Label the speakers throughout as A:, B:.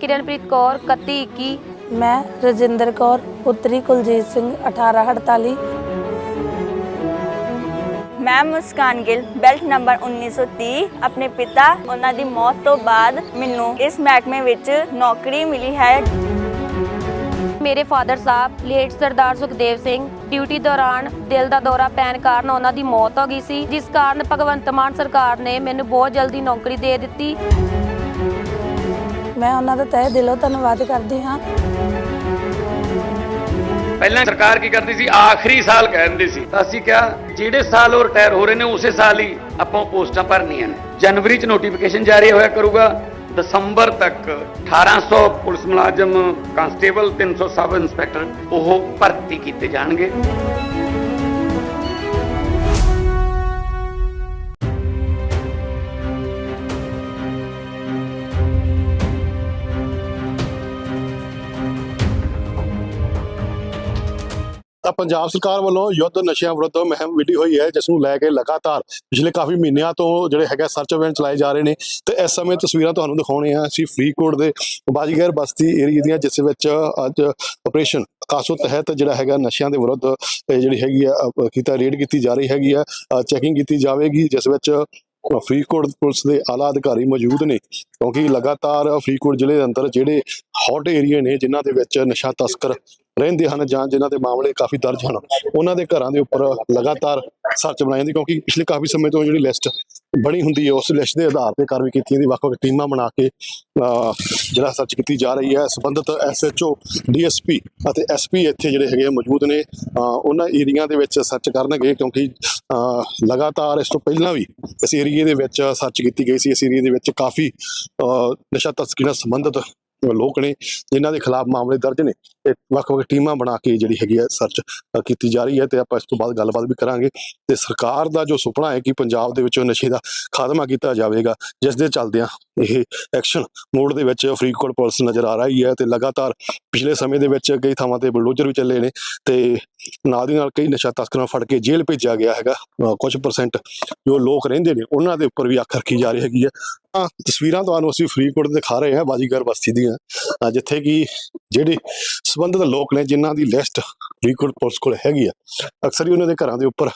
A: ਕਿਰਨਪ੍ਰੀਤ ਕੌਰ 31 21
B: ਮੈਂ ਰਜਿੰਦਰ ਕੌਰ ਪੁੱਤਰੀ ਕੁਲਜੀਤ ਸਿੰਘ 1848
C: ਮੈਂ ਮੁਸਕਾਨ ਗਿੱਲ ਬੈਲਟ ਨੰਬਰ 1930 ਆਪਣੇ ਪਿਤਾ ਉਹਨਾਂ ਦੀ ਮੌਤ ਤੋਂ ਬਾਅਦ ਮੈਨੂੰ ਇਸ ਮਹਿਕਮੇ ਵਿੱਚ ਨੌਕਰੀ ਮਿਲੀ ਹੈ।
A: ਮੇਰੇ ਫਾਦਰ ਸਾਹਿਬ ਲੇਟ ਸਰਦਾਰ ਸੁਖਦੇਵ ਸਿੰਘ ਡਿਊਟੀ ਦੌਰਾਨ ਦਿਲ ਦਾ ਦੌਰਾ ਪੈਣ ਕਾਰਨ ਉਹਨਾਂ ਦੀ ਮੌਤ ਹੋ ਗਈ ਸੀ ਜਿਸ ਕਾਰਨ ਭਗਵੰਤ ਮਾਨ ਸਰਕਾਰ ਨੇ ਮੈਨੂੰ ਬਹੁਤ ਜਲਦੀ ਨੌਕਰੀ ਦੇ ਦਿੱਤੀ।
B: ਮੈਂ ਉਹਨਾਂ ਦਾ ਤਹਿ ਦਿਲੋਂ ਧੰਨਵਾਦ ਕਰਦੀ ਹਾਂ।
D: ਪਹਿਲਾਂ ਸਰਕਾਰ ਕੀ ਕਰਦੀ ਸੀ? ਆਖਰੀ ਸਾਲ ਕਹਿੰਦੇ ਸੀ। ਅਸੀਂ ਕਿਹਾ, ਜਿਹੜੇ ਸਾਲ ਉਹ ਰਿਟਾਇਰ ਹੋ ਰਹੇ ਨੇ, ਉਸੇ ਸਾਲ ਹੀ ਆਪਾਂ ਪੋਸਟਾਂ ਭਰਨੀਆਂ ਨੇ। ਜਨਵਰੀ ਚ ਨੋਟੀਫਿਕੇਸ਼ਨ ਜਾਰੀ ਹੋਇਆ ਕਰੂਗਾ। ਦਸੰਬਰ ਤੱਕ 1800 ਪੁਲਿਸ ਮੁਲਾਜ਼ਮ ਕਾਂਸਟੇਬਲ 300 ਸਬ ਇੰਸਪੈਕਟਰ ਉਹ ਭਰਤੀ ਕੀਤੇ ਜਾਣਗੇ।
E: ਪੰਜਾਬ ਸਰਕਾਰ ਵੱਲੋਂ ਯੁੱਧ ਨਸ਼ਿਆਂ ਵਿਰੁੱਧ ਮੁਹਿੰਮ ਵਿੱਢੀ ਹੋਈ ਹੈ, ਜਿਸ ਨੂੰ ਲੈ ਕੇ ਲਗਾਤਾਰ ਪਿਛਲੇ ਕਾਫੀ ਮਹੀਨਿਆਂ ਤੋਂ ਜਿਹੜੇ ਹੈਗਾ ਸਰਚ ਅਭਿਆਨ ਚਲਾਏ ਜਾ ਰਹੇ ਨੇ ਤੇ ਇਸ ਸਮੇਂ ਤਸਵੀਰਾਂ ਤੁਹਾਨੂੰ ਦਿਖਾਉਣੇ ਆ ਅਸੀਂ ਫਰੀਦਕੋਟ ਦੇ ਬਾਜੀਗਰ ਬਸਤੀ ਏਰੀਆ ਦੀਆਂ, ਜਿਸ ਵਿੱਚ ਅੱਜ ਆਪਰੇਸ਼ਨ ਕਾਸੋ ਤਹਿਤ ਜਿਹੜਾ ਹੈਗਾ ਨਸ਼ਿਆਂ ਦੇ ਵਿਰੁੱਧ ਜਿਹੜੀ ਹੈਗੀ ਆ ਕੀਤਾ ਰੇਡ ਕੀਤੀ ਜਾ ਰਹੀ ਹੈਗੀ ਆ ਚੈਕਿੰਗ ਕੀਤੀ ਜਾਵੇਗੀ, ਜਿਸ ਵਿੱਚ ਫਰੀਦਕੋਟ ਪੁਲਿਸ ਦੇ ਆਲਾ ਅਧਿਕਾਰੀ ਮੌਜੂਦ ਨੇ। ਕਿਉਂਕਿ ਲਗਾਤਾਰ ਫਰੀਦਕੋਟ ਜ਼ਿਲ੍ਹੇ ਦੇ ਅੰਦਰ ਜਿਹੜੇ ਹੌਟ ਏਰੀਆ ਨੇ ਜਿਨ੍ਹਾਂ ਦੇ ਵਿੱਚ ਨਸ਼ਾ ਤਸਕਰ ਰਹਿੰਦੇ ਹਨ ਜਾਂ ਜਿਨ੍ਹਾਂ ਦੇ ਮਾਮਲੇ ਕਾਫੀ ਦਰਜ ਹਨ ਉਹਨਾਂ ਦੇ ਘਰਾਂ ਦੇ ਉੱਪਰ ਲਗਾਤਾਰ ਸਰਚ ਬਣਾਈ ਜਾਂਦੀ ਕਿਉਂਕਿ ਪਿਛਲੇ ਕਾਫੀ ਸਮੇਂ ਤੋਂ ਜਿਹੜੀ ਲਿਸਟ ਬਣੀ ਹੁੰਦੀ ਹੈ ਉਸ ਲਿਸਟ ਦੇ ਆਧਾਰ ਤੇ ਕਾਰਵਾਈ ਕੀਤੀ ਜਾਂਦੀ ਵੱਖ-ਵੱਖ ਟੀਮਾਂ ਬਣਾ ਕੇ ਅਹ, ਜਿਹੜਾ ਸਰਚ ਕੀਤੀ ਜਾ ਰਹੀ ਹੈ ਸੰਬੰਧਿਤ ਐਸਐਚਓ ਡੀਐਸਪੀ ਅਤੇ ਐਸਪੀ ਇੱਥੇ ਜਿਹੜੇ ਹੈਗੇ ਆ ਮੌਜੂਦ ਨੇ ਅਹ, ਉਹਨਾਂ ਏਰੀਆ ਦੇ ਵਿੱਚ ਸਰਚ ਕਰਨਗੇ ਕਿਉਂਕਿ ਅਹ, ਲਗਾਤਾਰ ਇਸ ਤੋਂ ਪਹਿਲਾਂ ਵੀ ਇਸ ਏਰੀਏ ਦੇ ਵਿੱਚ ਸਰਚ ਕੀਤੀ ਗਈ ਸੀ ਇਸ ਏਰੀਏ ਦੇ ਵਿੱਚ ਕਾਫੀ ਨਸ਼ਾ ਤਸਕਰੀ ਨਾਲ ਸੰਬੰਧਿਤ ਲੋਕ ਨੇ, ਜਿਨ੍ਹਾਂ ਦੇ ਖਿਲਾਫ ਮਾਮਲੇ ਦਰਜ ਨੇ। ਤੇ ਵੱਖ-ਵੱਖ ਟੀਮਾਂ ਬਣਾ ਕੇ ਜਿਹੜੀ ਹੈਗੀ ਹੈ ਸਰਚ ਕੀਤੀ ਜਾ ਰਹੀ ਹੈ ਤੇ ਆਪਾਂ ਇਸ ਤੋਂ ਬਾਅਦ ਗੱਲਬਾਤ ਵੀ ਕਰਾਂਗੇ। ਤੇ ਸਰਕਾਰ ਦਾ ਜੋ ਸੁਪਨਾ ਹੈ ਕਿ ਪੰਜਾਬ ਦੇ ਵਿੱਚੋਂ ਨਸ਼ੇ ਦਾ ਖਾਤਮਾ ਕੀਤਾ ਜਾਵੇਗਾ, ਜਿਸ ਦੇ ਚੱਲਦਿਆਂ ਇਹ ਐਕਸ਼ਨ ਮੋਡ ਦੇ ਵਿੱਚ ਫਰੀਦਕੋਟ ਪੁਲਿਸ ਨਜ਼ਰ ਆ ਰਹੀ ਹੈ ਤੇ ਲਗਾਤਾਰ ਪਿਛਲੇ ਸਮੇਂ ਦੇ ਵਿੱਚ ਕਈ ਥਾਵਾਂ ਤੇ ਬੁਲਡੋਜ਼ਰ ਵੀ ਚੱਲੇ ਨੇ ਤੇ ਨਾਲ ਦੀ ਨਾਲ ਕਈ ਨਸ਼ਾ ਤਸਕਰਾਂ ਫੜ ਕੇ ਜੇਲ੍ਹ ਭੇਜਿਆ ਗਿਆ ਹੈਗਾ। ਕੁਝ ਪਰਸੈਂਟ ਜੋ ਲੋਕ ਰਹਿੰਦੇ ਨੇ, ਉਹਨਾਂ ਦੇ ਉੱਪਰ ਵੀ ਅੱਖ ਰੱਖੀ ਜਾ ਰਹੀ ਹੈਗੀ ਹੈ। ਤਾਂ ਤਸਵੀਰਾਂ ਤੁਹਾਨੂੰ ਅਸੀਂ ਫਰੀਦਕੋਟ ਦਿਖਾ ਰਹੇ ਹਾਂ ਬਾਜੀਗਰ ਬਸਤੀ ਦੀਆਂ। ਜਿੱਥੇ ਕਿ ਜਿਹੜੇ ਸੰਬੰਧਿਤ ਲੋਕ ਨੇ, ਜਿਨ੍ਹਾਂ ਦੀ ਲਿਸਟ ਫਰੀਦਕੋਟ ਪੁਲਿਸ ਕੋਲ ਹੈਗੀ ਆ, ਅਕਸਰ ਹੀ ਉਹਨਾਂ ਦੇ ਘਰਾਂ ਦੇ ਉੱਪਰ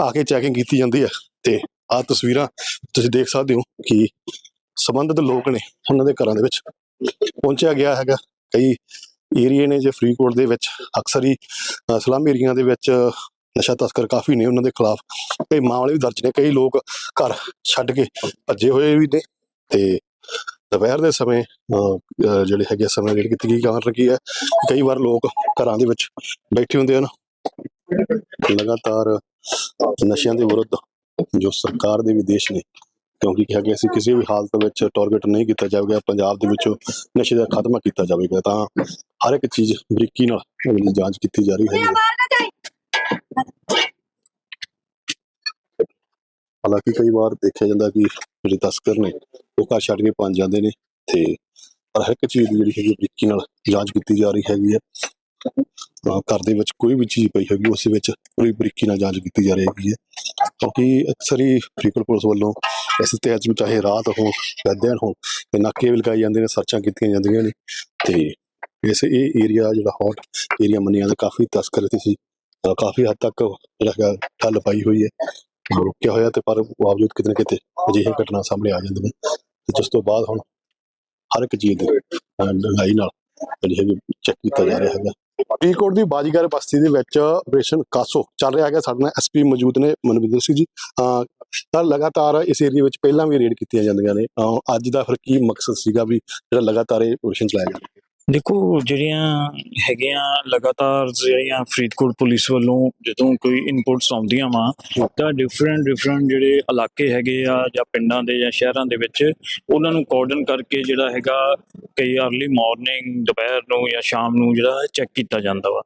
E: ਆ ਕੇ ਚੈਕਿੰਗ ਕੀਤੀ ਜਾਂਦੀ ਹੈ। ਤੇ ਆਹ ਤਸਵੀਰਾਂ ਤੁਸੀਂ ਦੇਖ ਸਕਦੇ ਹੋ ਕਿ ਸੰਬੰਧਿਤ ਲੋਕ ਨੇ ਉਹਨਾਂ ਦੇ ਘਰਾਂ ਦੇ ਵਿੱਚ ਪਹੁੰਚਿਆ ਗਿਆ ਹੈਗਾ। ਕਈ ਏਰੀਏ ਨੇ ਜੇ ਫਰੀਦਕੋਟ ਦੇ ਵਿੱਚ ਅਕਸਰ ਹੀ ਸਲਮ ਏਰੀਆ ਦੇ ਵਿੱਚ ਨਸ਼ਾ ਤਸਕਰ ਕਾਫੀ ਨੇ ਉਹਨਾਂ ਦੇ ਖਿਲਾਫ। ਕਈ ਮਾਮਲੇ ਵੀ ਦਰਜ ਨੇ ਕਈ ਲੋਕ ਘਰ ਛੱਡ ਕੇ ਭੱਜੇ ਹੋਏ ਵੀ ਨੇ। ਤੇ ਦੁਪਹਿਰ ਦੇ ਸਮੇਂ ਅ, ਜਿਹੜੇ ਹੈਗੇ ਸਮੇਂ ਜਿਹੜੀ ਕੀਤੀ ਗਈ ਕਾਰਨ ਕੀ ਹੈ। ਕਈ ਵਾਰ ਲੋਕ ਘਰਾਂ ਦੇ ਵਿੱਚ ਬੈਠੇ ਹੁੰਦੇ ਹਨ। ਲਗਾਤਾਰ ਨਸ਼ਿਆਂ ਦੇ ਵਿਰੁੱਧ ਜੋ ਸਰਕਾਰ ਦੇ ਵੀ ਦੇਸ਼ ਨੇ ਕਿਉਂਕਿ ਕਿਹਾ ਗਿਆ ਸੀ ਕਿਸੇ ਵੀ ਹਾਲਤ ਵਿੱਚ ਟਾਰਗੇਟ ਨਹੀਂ ਕੀਤਾ ਜਾਵੇਗਾ ਪੰਜਾਬ ਦੇ ਵਿੱਚੋਂ ਨਸ਼ੇ ਦਾ ਖਾਤਮਾ ਕੀਤਾ ਜਾਵੇਗਾ ਤਾਂ ਹਰ ਇੱਕ ਚੀਜ਼ ਬਰੀਕੀ ਨਾਲ ਉਹਦੀ ਜਾਂਚ ਕੀਤੀ ਜਾ ਰਹੀ ਹੈ। ਹਾਲਾਂਕਿ ਕਈ ਵਾਰ ਦੇਖਿਆ ਜਾਂਦਾ ਕਿ ਜਿਹੜੇ ਤਸਕਰ ਨੇ ਉਹ ਘਰ ਛੱਡ ਕੇ ਭੱਜ ਜਾਂਦੇ ਨੇ ਤੇ ਪਰ ਹਰ ਇੱਕ ਚੀਜ਼ ਦੀ ਜਿਹੜੀ ਹੈਗੀ ਬਰੀਕੀ ਨਾਲ ਜਾਂਚ ਕੀਤੀ ਜਾ ਰਹੀ ਹੈਗੀ ਹੈ ਤਾਂ ਘਰ ਦੇ ਵਿੱਚ ਕੋਈ ਵੀ ਚੀਜ਼ ਪਈ ਹੈਗੀ ਉਸ ਵਿੱਚ ਪੂਰੀ ਬਰੀਕੀ ਨਾਲ ਜਾਂਚ ਕੀਤੀ ਜਾ ਰਹੀ ਹੈਗੀ ਹੈ ਕਿਉਂਕਿ ਅਕਸਰ ਹੀ ਫਰੀਦਕੋਟ ਪੁਲਿਸ ਵੱਲੋਂ ਇਸ ਤਹਿਤ ਵੀ ਚਾਹੇ ਰਾਤ ਹੋ ਜਾਂ ਦਿਨ ਹੋ ਇਹ ਨਾਕੇ ਵੀ ਲਗਾਏ ਜਾਂਦੇ ਨੇ ਸਰਚਾਂ ਕੀਤੀਆਂ ਜਾਂਦੀਆਂ ਨੇ ਤੇ ਇਸ ਇਹ ਏਰੀਆ ਜਿਹੜਾ ਹੌਟ ਏਰੀਆ ਮੰਨਿਆ ਜਾਂਦਾ ਕਾਫੀ ਤਸਕਰ ਇੱਥੇ ਸੀ ਕਾਫੀ ਹੱਦ ਤੱਕ ਜਿਹੜਾ ਠੱਲ ਪਾਈ ਹੋਈ ਹੈ ਰੁਕਿਆ ਹੋਇਆ ਤੇ ਪਰ ਬਾਵਜੂਦ ਕਿਤੇ ਨਾ ਕਿਤੇ ਅਜਿਹੇ ਘਟਨਾ ਸਾਹਮਣੇ ਆ ਜਾਂਦੇ ਨੇ ਤੇ ਜਿਸ ਤੋਂ ਬਾਅਦ ਹੁਣ ਹਰ ਇੱਕ ਚੀਜ਼ ਦੇ ਅਹ, ਨਾਲ ਜਿਹੜੀ ਚੈੱਕ ਕੀਤਾ ਜਾ ਰਿਹਾ ਹੈਗਾ। ਫਰੀਦਕੋਟ ਦੀ ਬਾਜੀਗਰ ਬਸਤੀ ਦੇ ਵਿੱਚ ਆਪਰੇਸ਼ਨ ਕਾਸੋ ਚੱਲ ਰਿਹਾ ਹੈਗਾ ਸਾਡੇ ਨਾਲ ਐਸਪੀ ਮੌਜੂਦ ਨੇ ਮਨਵਿੰਦਰ ਸਿੰਘ ਜੀ। ਤਾਂ ਲਗਾਤਾਰ ਇਸ ਏਰੀਆ ਵਿੱਚ ਪਹਿਲਾਂ ਵੀ ਰੇਡ ਕੀਤੀਆਂ ਜਾਂਦੀਆਂ ਨੇ। ਅਹ, ਅੱਜ ਦਾ ਫਿਰ ਕੀ ਮਕਸਦ ਸੀਗਾ ਵੀ ਜਿਹੜਾ ਲਗਾਤਾਰ ਇਹ ਆਪਰੇਸ਼ਨ ਚਲਾਇਆ ਜਾ ਰਿਹਾ
F: ਦੇਖੋ ਜਿਹੜੀਆਂ ਹੈਗੀਆਂ ਲਗਾਤਾਰ ਜਿਹੜੀਆਂ ਫਰੀਦਕੋਟ ਪੁਲਿਸ ਵੱਲੋਂ ਜਦੋਂ ਕੋਈ ਇਨਪੁਟਸ ਆਉਂਦੀਆਂ ਵਾ ਤਾਂ ਡਿਫਰੈਂਟ ਡਿਫਰੈਂਟ ਜਿਹੜੇ ਇਲਾਕੇ ਹੈਗੇ ਆ ਜਾਂ ਪਿੰਡਾਂ ਦੇ ਜਾਂ ਸ਼ਹਿਰਾਂ ਦੇ ਵਿੱਚ ਉਹਨਾਂ ਨੂੰ ਕੋਆਰਡਨ ਕਰਕੇ ਜਿਹੜਾ ਹੈਗਾ ਕਈ ਅਰਲੀ ਮਾਰਨਿੰਗ ਦੁਪਹਿਰ ਨੂੰ ਜਾਂ ਸ਼ਾਮ ਨੂੰ ਜਿਹੜਾ ਚੈੱਕ ਕੀਤਾ ਜਾਂਦਾ ਵਾ।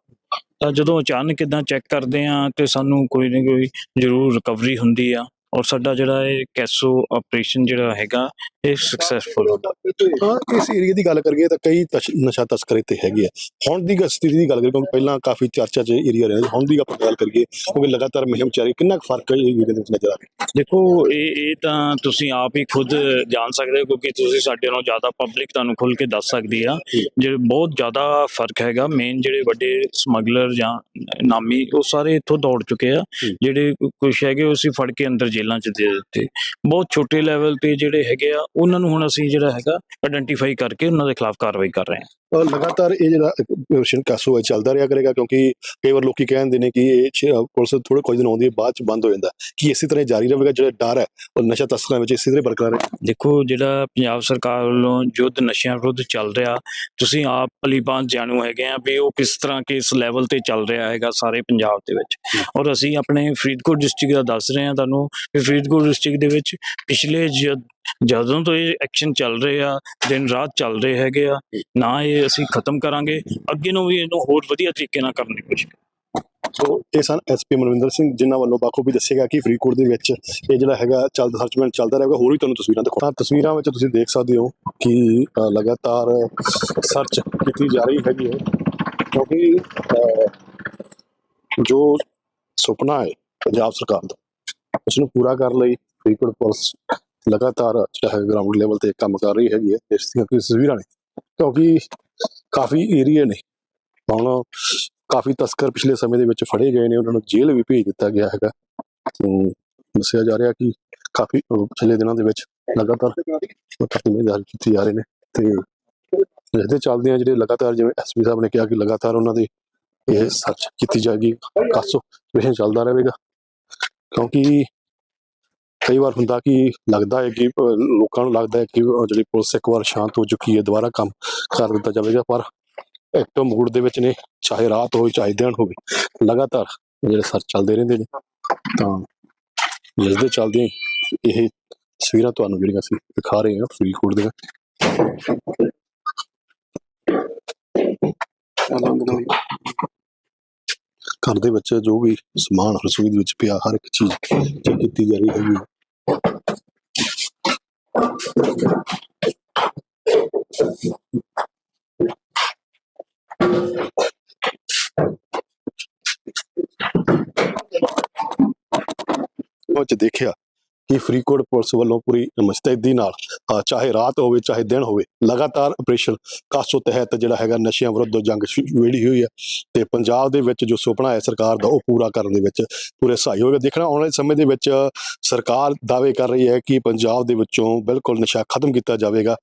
F: ਤਾਂ ਜਦੋਂ ਅਚਾਨਕ ਇਦਾਂ ਚੈੱਕ ਕਰਦੇ ਆ ਤੇ ਸਾਨੂੰ ਕੋਈ ਨਾ ਕੋਈ ਜ਼ਰੂਰ ਰਿਕਵਰੀ ਹੁੰਦੀ ਆ। ਔਰ ਸਾਡਾ ਜਿਹੜਾ ਇਹ ਕੈਸੋ ਆਪਰੇਸ਼ਨ ਜਿਹੜਾ ਹੈਗਾ ਇਹ ਸਕਸੈਸਫੁਲ
E: ਹਾਂ। ਇਸ ਏਰੀਆ ਦੀ ਗੱਲ ਕਰੀਏ ਤਾਂ ਕਈ ਨਸ਼ਾ ਤਸਕਰ ਇੱਥੇ ਹੈਗੇ ਆ। ਹੁਣ ਦੀ ਸਥਿਤੀ ਦੀ ਗੱਲ ਕਰੀਏ ਕਿਉਂਕਿ ਪਹਿਲਾਂ ਕਾਫੀ ਚਰਚਾ 'ਚ ਏਰੀਆ ਰਿਹਾ। ਹੁਣ ਦੀ ਆਪਾਂ ਗੱਲ ਕਰੀਏ ਕਿਉਂਕਿ ਲਗਾਤਾਰ ਮੁਹਿੰਮ ਜਾਰੀ ਕਿੰਨਾ ਫ਼ਰਕ ਹੈ ਏਰੀਆ ਦੇ ਵਿੱਚ ਨਜ਼ਰ ਆ ਰਿਹਾ?
F: ਦੇਖੋ ਇਹ ਇਹ ਤਾਂ ਤੁਸੀਂ ਆਪ ਹੀ ਖੁਦ ਜਾਣ ਸਕਦੇ ਹੋ ਕਿਉਂਕਿ ਤੁਸੀਂ ਸਾਡੇ ਨਾਲੋਂ ਜ਼ਿਆਦਾ ਪਬਲਿਕ ਤੁਹਾਨੂੰ ਖੁੱਲ ਕੇ ਦੱਸ ਸਕਦੀ ਆ। ਜਿਹੜੇ ਬਹੁਤ ਜ਼ਿਆਦਾ ਫ਼ਰਕ ਹੈਗਾ ਮੇਨ ਜਿਹੜੇ ਵੱਡੇ ਸਮਗਲਰ ਜਾਂ ਨਾਮੀ ਉਹ ਸਾਰੇ ਇੱਥੋਂ ਦੌੜ ਚੁੱਕੇ ਆ। ਜਿਹੜੇ ਕੁਝ ਹੈਗੇ ਉਹ ਅਸੀਂ ਫੜ ਕੇ ਅੰਦਰ ਜੇਲ੍ਹਾਂ 'ਚ ਦੇ ਦਿੱਤੇ। ਬਹੁਤ ਛੋਟੇ ਲੈਵਲ ਤੇ ਜਿਹੜੇ ਹੈਗੇ ਆ, ਉਹਨਾਂ ਨੂੰ ਹੁਣ ਅਸੀਂ ਜਿਹੜਾ ਹੈਗਾ ਆਇਡੈਂਟੀਫਾਈ ਕਰਕੇ ਉਹਨਾਂ ਦੇ ਖਿਲਾਫ ਕਾਰਵਾਈ ਕਰ ਰਹੇ ਹਾਂ।
E: ਲਗਾਤਾਰ ਇਹ ਜਿਹੜਾ ਆਪਰੇਸ਼ਨ ਕਾਸੋ ਹੈ ਚੱਲਦਾ ਰਿਹਾ ਕਰੇਗਾ ਕਿਉਂਕਿ ਕਈ ਵਾਰ ਲੋਕੀ ਕਹਿੰਦੇ ਨੇ ਕਿ ਇਹ ਪੁਲਿਸ ਥੋੜੇ ਕੁਝ ਦਿਨ ਆਉਂਦੀ ਹੈ ਬਾਅਦ ਚ ਬੰਦ ਹੋ ਜਾਂਦਾ। ਕਿ ਇਸੇ ਤਰ੍ਹਾਂ ਜਾਰੀ ਰਹੇਗਾ ਜਿਹੜਾ ਡਰ ਹੈ ਉਹ ਨਸ਼ਾ ਤਸਕਰਾਂ ਵਿੱਚ ਇਸੇ ਤਰ੍ਹਾਂ ਬਰਕਰਾਰ ਹੈ?
F: ਦੇਖੋ ਜਿਹੜਾ ਪੰਜਾਬ ਸਰਕਾਰ ਵੱਲੋਂ ਯੁੱਧ ਨਸ਼ਿਆਂ ਵਿਰੁੱਧ ਚੱਲ ਰਿਹਾ ਤੁਸੀਂ ਆਪ ਭਲੀਭਾਂਤ ਜਾਣੂ ਹੈਗੇ ਆ ਵੀ ਉਹ ਕਿਸ ਤਰ੍ਹਾਂ ਕਿਸ ਲੈਵਲ ਤੇ ਚੱਲ ਰਿਹਾ ਹੈਗਾ ਸਾਰੇ ਪੰਜਾਬ ਦੇ ਵਿੱਚ। ਔਰ ਅਸੀਂ ਆਪਣੇ ਫਰੀਦਕੋਟ ਡਿਸਟ੍ਰਿਕਟ ਦਾ ਦੱਸ ਰਹੇ ਹਾਂ ਤੁਹਾਨੂੰ ਵੀ ਫਰੀਦਕੋਟ ਡਿਸਟ੍ਰਿਕਟ ਦੇ ਵਿੱਚ ਪਿਛਲੇ ਜਦੋਂ ਤੋਂ ਇਹ ਐਕਸ਼ਨ ਚੱਲ ਰਹੇ ਆ ਦਿਨ ਰਾਤ ਚੱਲ ਰਹੇ ਹੈਗੇ ਆ ਨਾ ਇਹ ਅਸੀਂ ਖਤਮ ਕਰਾਂਗੇ ਅੱਗੇ ਨੂੰ ਵੀ ਇਹਨੂੰ ਹੋਰ ਵਧੀਆ ਤਰੀਕੇ ਨਾਲ ਕਰਨ ਦੀ ਕੋਸ਼ਿਸ਼
E: ਸੋ ਇਹ ਸਨ ਐਸਪੀ ਮਨਵਿੰਦਰ ਸਿੰਘ ਜਿਨ੍ਹਾਂ ਵੱਲੋਂ ਬਾਖੂਬੀ ਦੱਸੇਗਾ ਕਿ ਫਰੀਦਕੋਟ ਦੇ ਵਿੱਚ ਇਹ ਜਿਹੜਾ ਹੈਗਾ ਚੱਲਦਾ ਸਰਚਮੈਂਟ ਚੱਲਦਾ ਰਹੇਗਾ। ਹੋਰ ਵੀ ਤੁਹਾਨੂੰ ਤਸਵੀਰਾਂ ਦਿਖਾਉਂ ਤਾਂ ਤਸਵੀਰਾਂ ਵਿੱਚ ਤੁਸੀਂ ਦੇਖ ਸਕਦੇ ਹੋ ਕਿ ਲਗਾਤਾਰ ਸਰਚ ਕੀਤੀ ਜਾ ਰਹੀ ਹੈਗੀ ਹੈ। ਕਿਉਂਕਿ ਅ, ਜੋ ਸੁਪਨਾ ਹੈ ਪੰਜਾਬ ਸਰਕਾਰ ਦਾ ਉਸ ਨੂੰ ਪੂਰਾ ਕਰਨ ਲਈ ਫਰੀਦਕੋਟ ਪੁਲਿਸ ਲਗਾਤਾਰ ਜਿਹੜਾ ਹੈ ਗਰਾਊਂਡ ਲੈਵਲ ਤੇ ਕੰਮ ਕਰ ਰਹੀ ਹੈਗੀ ਹੈ ਇਸ ਦੀਆਂ ਤਸਵੀਰਾਂ ਨੇ, ਕਿਉਂਕਿ ਕਾਫੀ ਏਰੀਆ ਨੇ। ਹੁਣ ਕਾਫੀ ਤਸਕਰ ਪਿਛਲੇ ਸਮੇਂ ਦੇ ਵਿੱਚ ਫੜੇ ਗਏ ਨੇ, ਉਹਨਾਂ ਨੂੰ ਜੇਲ੍ਹ ਵੀ ਭੇਜ ਦਿੱਤਾ ਗਿਆ ਹੈਗਾ। ਤੋਂ ਦੱਸਿਆ ਜਾ ਰਿਹਾ ਕਿ ਕਾਫੀ ਪਿਛਲੇ ਦਿਨਾਂ ਦੇ ਵਿੱਚ ਲਗਾਤਾਰ ਮੁਕੱਦਮੇ ਦਾਇਰ ਕੀਤੇ ਜਾ ਰਹੇ ਨੇ। ਤੇ ਇਸ ਦੇ ਚੱਲਦਿਆਂ ਜਿਹੜੇ ਲਗਾਤਾਰ ਜਿਵੇਂ ਐਸਪੀ ਸਾਹਿਬ ਨੇ ਕਿਹਾ ਕਿ ਲਗਾਤਾਰ ਉਹਨਾਂ ਦੇ ਇਹ ਸਰਚ ਕੀਤੀ ਜਾਏਗੀ, ਕਾਸੋ ਮਿਸ਼ਨ ਚੱਲਦਾ ਰਹੇਗਾ। ਕਿਉਂਕਿ ਕਈ ਵਾਰ ਹੁੰਦਾ ਕਿ ਲੱਗਦਾ ਹੈ ਕਿ ਲੋਕਾਂ ਨੂੰ ਲੱਗਦਾ ਹੈ ਕਿ ਜਿਹੜੀ ਪੁਲਿਸ ਇੱਕ ਵਾਰ ਸ਼ਾਂਤ ਹੋ ਚੁੱਕੀ ਹੈ, ਦੁਬਾਰਾ ਕੰਮ ਕਰ ਦਿੱਤਾ ਜਾਵੇਗਾ, ਪਰ ਐਕਟਿਵ ਮੂਡ ਦੇ ਵਿੱਚ ਨੇ, ਚਾਹੇ ਰਾਤ ਹੋਵੇ, ਚਾਹੇ ਦਿਨ ਹੋਵੇ, ਲਗਾਤਾਰ ਜਿਹੜੇ ਸਰਚ ਚੱਲਦੇ ਰਹਿੰਦੇ ਨੇ, ਤਾਂ ਜਿਸ ਦੇ ਚੱਲਦੇ ਇਹ ਤਸਵੀਰਾਂ ਤੁਹਾਨੂੰ ਜਿਹੜੀਆਂ ਅਸੀਂ ਦਿਖਾ ਰਹੇ ਹਾਂ ਫਰੀਦਕੋਟ ਦੀਆਂ ਘਰ ਦੇ ਵਿੱਚ ਜੋ ਵੀ ਸਮਾਨ ਰਸੋਈ ਦੇ ਵਿੱਚ ਪਿਆ, ਹਰ ਇੱਕ ਚੀਜ਼ ਚੈੱਕ ਕੀਤੀ ਜਾ ਰਹੀ ਹੈਗੀ ਹੈ। ਉਹ ਚ ਦੇਖਿਆ। ਕਿ ਫਰੀਦਕੋਟ ਪੁਲਿਸ ਵੱਲੋਂ ਪੂਰੀ ਮੁਸਤੈਦੀ ਨਾਲ ਚਾਹੇ ਰਾਤ ਹੋਵੇ, ਚਾਹੇ ਦਿਨ ਹੋਵੇ, ਲਗਾਤਾਰ ਆਪਰੇਸ਼ਨ ਕਾਸੋ ਤਹਿਤ ਜਿਹੜਾ ਹੈਗਾ ਨਸ਼ਿਆਂ ਵਿਰੁੱਧ ਜੰਗ ਵੇੜੀ ਹੋਈ ਹੈ ਤੇ ਪੰਜਾਬ ਦੇ ਵਿੱਚ ਜੋ ਸੁਪਨਾ ਹੈ ਸਰਕਾਰ ਦਾ ਉਹ ਪੂਰਾ ਕਰਨ ਦੇ ਵਿੱਚ ਪੂਰੇ ਸਹਾਈ ਹੋਵੇਗਾ ਦੇਖਣਾ ਆਉਣ ਵਾਲੇ ਸਮੇਂ ਦੇ ਵਿੱਚ ਸਰਕਾਰ ਦਾਅਵੇ ਕਰ ਰਹੀ ਹੈ ਕਿ ਪੰਜਾਬ ਦੇ ਵਿੱਚੋਂ ਬਿਲਕੁਲ ਨਸ਼ਾ ਖਤਮ ਕੀਤਾ ਜਾਵੇਗਾ,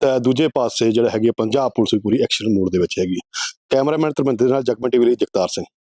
E: ਤਾਂ ਦੂਜੇ ਪਾਸੇ ਜਿਹੜਾ ਹੈਗੀ ਹੈ ਪੰਜਾਬ ਪੁਲਿਸ ਵੀ ਪੂਰੀ ਐਕਸ਼ਨ ਮੋਡ ਦੇ ਵਿੱਚ ਹੈਗੀ ਕੈਮਰਾਮੈਨ ਧਰਮਿੰਦਰ ਨਾਲ ਜਗਮਨ ਟੀਵੀ ਲਈ ਜਗਤਾਰ ਸਿੰਘ।